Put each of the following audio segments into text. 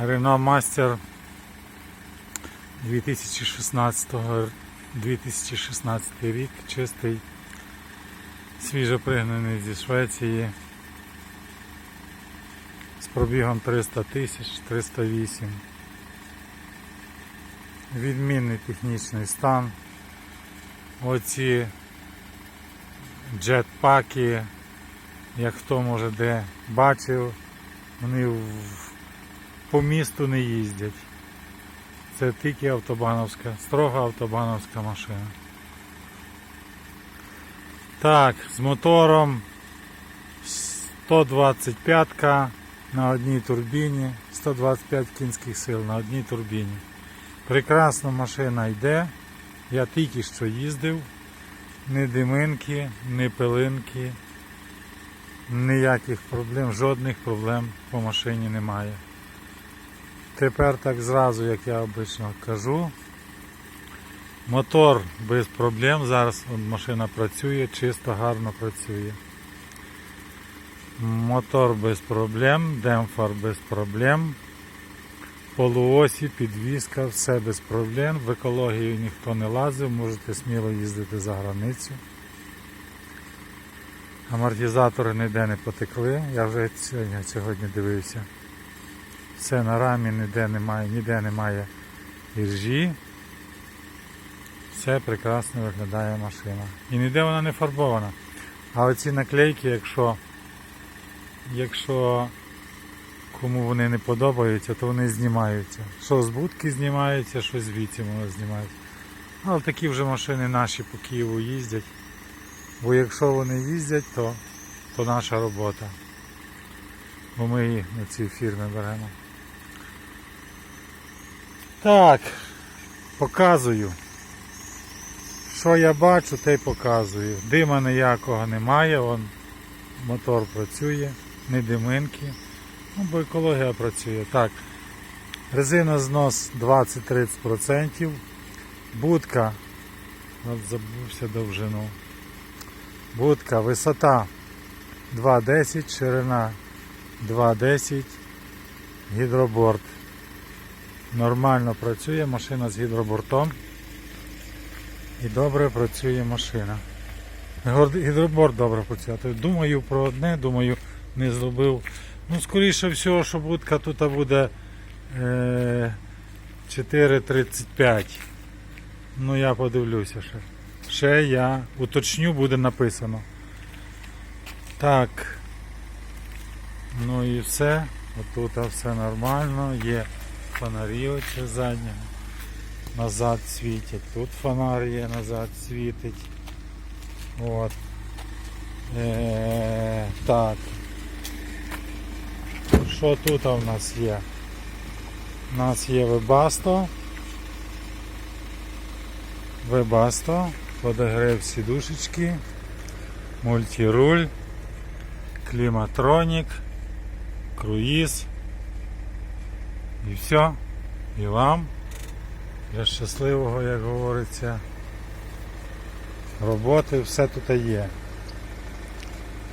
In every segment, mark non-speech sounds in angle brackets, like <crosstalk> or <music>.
Renault Master 2016 2016 рік, чистий, свіжо пригнаний зі Швеції з пробігом 300 тисяч 308. Відмінний технічний стан. Оці джетпаки, як хто може де бачив, вони в- по місту не їздять. Це тільки автобановська, строго автобановська машина. Так, з мотором 125 на одній турбіні, 125 кінських сил на одній турбіні. Прекрасна машина йде. Я тільки що їздив. Ні диминки, ні пилинки, ніяких проблем, жодних проблем по машині немає. Тепер так зразу, як я обично кажу. Мотор без проблем. Зараз машина працює, чисто гарно працює. Мотор без проблем, демпфер без проблем. Полуосі, підвізка, все без проблем. В екологію ніхто не лазив, можете сміло їздити за границю. Амортизатори ніде не потекли. Я вже сьогодні дивився. Все на рамі ніде немає, ніде немає іржі. Все прекрасно виглядає машина. І ніде вона не фарбована. А оці наклейки, якщо, якщо кому вони не подобаються, то вони знімаються. Що з будки знімаються, що звідси воно знімається. Але такі вже машини наші по Києву їздять. Бо якщо вони їздять, то, то наша робота. Бо ми їх на ці фірми беремо. Так, показую. Що я бачу, те й показую. Дима ніякого немає, он мотор працює, не диминки. Ну, бо екологія працює. Так. Резина знос 20-30%. Будка. От забувся довжину. Будка, висота 2,10, ширина 2,10, гідроборд. Нормально працює машина з гідробортом. І добре працює машина. Гідроборд добре працює. Думаю про одне, думаю, не зробив. Ну, скоріше всього, що будка тут буде е, 4,35. Ну я подивлюся ще. Ще я уточню, буде написано. Так. Ну і все. Отут все нормально. Є фонарі оце задні. Назад світять. Тут фонар є, назад світить. От. Е, так. Що тут у нас є? У нас є Webasto. Webasto, подогрев сідушечки, мультируль, кліматронік, круїз. І все. І вам для щасливого, як говориться, роботи все тут є.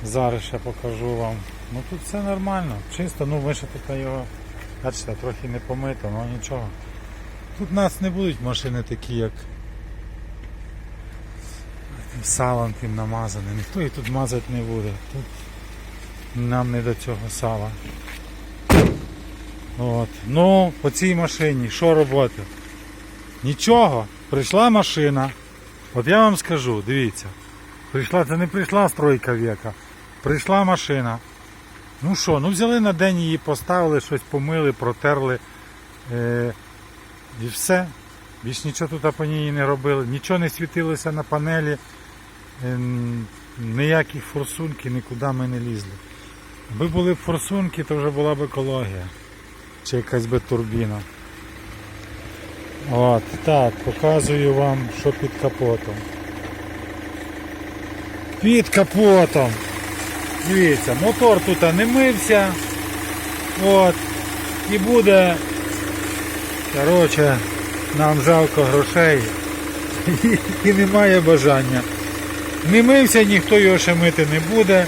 Зараз ще покажу вам. Ну тут все нормально, чисто, ну ми ще тут його, бачите, трохи не помито, але нічого. Тут у нас не будуть машини такі, як салом тим намазані. Ніхто їх тут мазати не буде. Тут нам не до цього сала. От. Ну, по цій машині, що робити? Нічого, прийшла машина. От я вам скажу, дивіться. Прийшла, це не прийшла стройка віка. Прийшла машина. Ну що, ну взяли на день її, поставили, щось помили, протерли. Е, і все. Більш нічого тут по ній не робили. Нічого не світилося на панелі. Е, н- ніяких форсунки, нікуди ми не лізли. Аби були б форсунки, то вже була б екологія. Чи якась би турбіна. От, так, показую вам, що під капотом. Під капотом. Дивіться, мотор тут не мився. От. І буде. Коротше, нам жалко грошей. <laughs> І, немає бажання. Не мився, ніхто його ще мити не буде.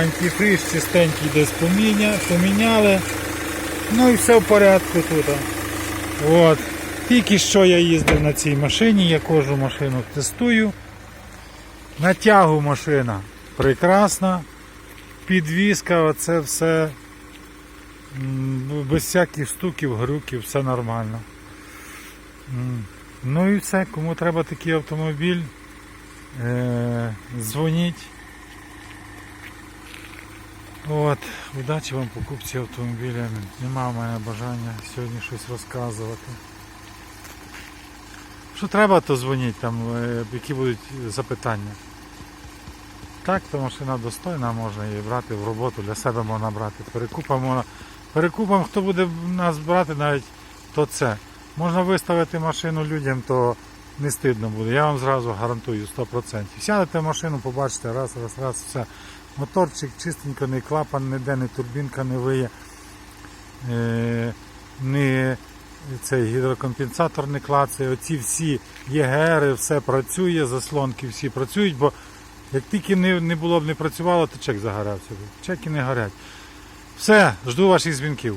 Антифриз чистенький десь поміня, поміняли. Ну і все в порядку тут. От. Тільки що я їздив на цій машині, я кожну машину тестую. На тягу машина прекрасна. Підвізка, оце все без всяких стуків, грюків, все нормально. Ну і все, кому треба такий автомобіль, е- дзвоніть. От, удачі вам покупці автомобіля. Нема в мене бажання сьогодні щось розказувати. Що треба, то дзвоніть, там, е, які будуть запитання. Так, то машина достойна, можна її брати в роботу, для себе можна брати. Перекупом, можна- перекупом хто буде нас брати навіть, то це. Можна виставити машину людям, то не стидно буде. Я вам зразу гарантую 100%. Сядете в машину, побачите, раз, раз, раз, все. Моторчик чистенько, не клапан, ніде, не турбінка не виє, не цей гідрокомпенсатор не клацає. Оці всі ЄГР, все працює, заслонки всі працюють, бо як тільки не, було б не працювало, то чек загорявся. Чеки не горять. Все, жду ваших дзвінків.